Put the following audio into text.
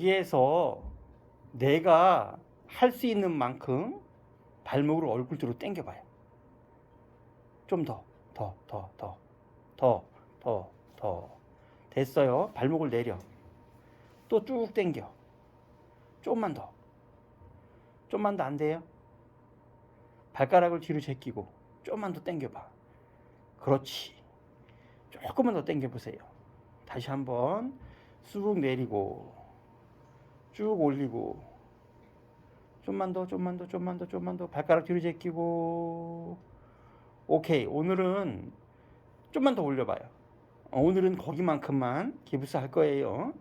여기에서 내가 할 수 있는 만큼 발목을 얼굴 뒤로 당겨봐요. 좀 더, 더, 더, 더, 더. 됐어요. 발목을 내려. 또 쭉 당겨. 조금만 더. 좀만 더 안 돼요? 발가락을 뒤로 제끼고 조금만 더 당겨봐. 그렇지. 조금만 더 당겨보세요. 다시 한번 쑥 내리고 쭉 올리고 좀만 더 좀만 더 좀만 더 좀만 더 발가락 뒤로 제끼고 오케이 오늘은 좀만 더 올려봐요 어, 오늘은 거기만큼만 기부스 할 거예요